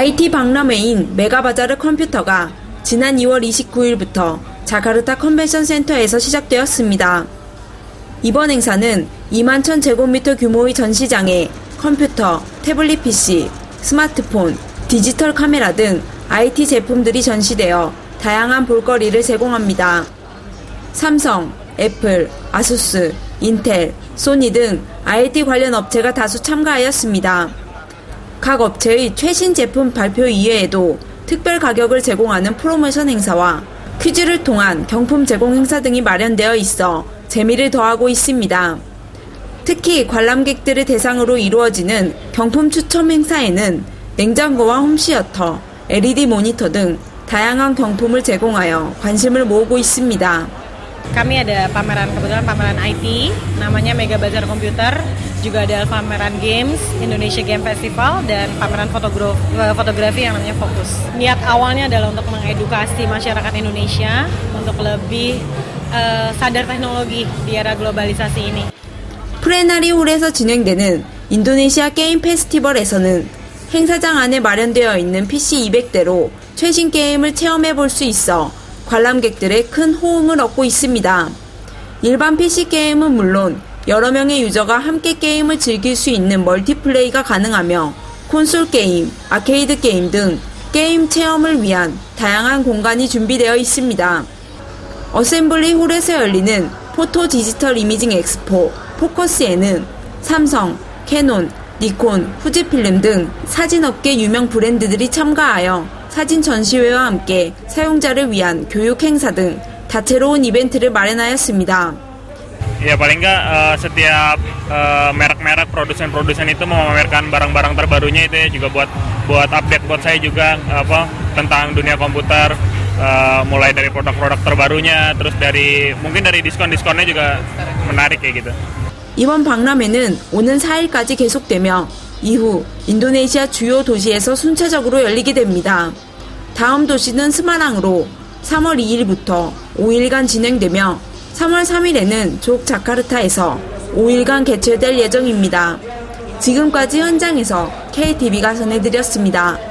IT 박람회인 메가바자르 컴퓨터가 지난 2월 29일부터 자카르타 컨벤션 센터에서 시작되었습니다. 이번 행사는 2만 1천 제곱미터 규모의 전시장에 컴퓨터, 태블릿 PC, 스마트폰, 디지털 카메라 등 IT 제품들이 전시되어 다양한 볼거리를 제공합니다. 삼성, 애플, 아수스, 인텔, 소니 등 IT 관련 업체가 다수 참가하였습니다. 각 업체의 최신 제품 발표 이외에도 특별 가격을 제공하는 프로모션 행사와 퀴즈를 통한 경품 제공 행사 등이 마련되어 있어 재미를 더하고 있습니다. 특히 관람객들을 대상으로 이루어지는 경품 추첨 행사에는 냉장고와 홈시어터, LED 모니터 등 다양한 경품을 제공하여 관심을 모으고 있습니다. Kami ada pameran kebetulan pameran IT namanya Mega Bazar Komputer, juga ada pameran games Indonesia Game Festival dan pameran fotogra- eh, fotografi yang namanya Fokus. Niat awalnya adalah untuk mengedukasi masyarakat Indonesia untuk lebih eh, sadar teknologi di era globalisasi ini. 프레나리 홀에서 진행되는 인도네시아 게임 페스티벌에서는 행사장 안에 마련되어 있는 PC 200대로 최신 게임을 체험해 볼 수 있어 관람객들의 큰 호응을 얻고 있습니다. 일반 PC 게임은 물론 여러 명의 유저가 함께 게임을 즐길 수 있는 멀티플레이가 가능하며 콘솔 게임, 아케이드 게임 등 게임 체험을 위한 다양한 공간이 준비되어 있습니다. 어셈블리 홀에서 열리는 포토 디지털 이미징 엑스포 포커스에는 삼성, 캐논, 니콘, 후지필름 등 사진업계 유명 브랜드들이 참가하여 사진 전시회와 함께 사용자를 위한 교육 행사 등 다채로운 이벤트를 마련하였습니다. Ya paling nggak eh, setiap eh, merek-merek produsen-produsen itu memamerkan barang-barang terbarunya itu ya juga buat buat update buat saya juga apa tentang dunia komputer eh, mulai dari produk-produk terbarunya terus dari mungkin dari diskon-diskonnya juga menarik kayak gitu. 이번 박람회는 오는 4일까지 계속되며 이후 인도네시아 주요 도시에서 순차적으로 열리게 됩니다. 다음 도시는 스마랑으로 3월 2일부터 5일간 진행되며 3월 3일에는 족 자카르타에서 5일간 개최될 예정입니다. 지금까지 현장에서 KTV가 전해드렸습니다.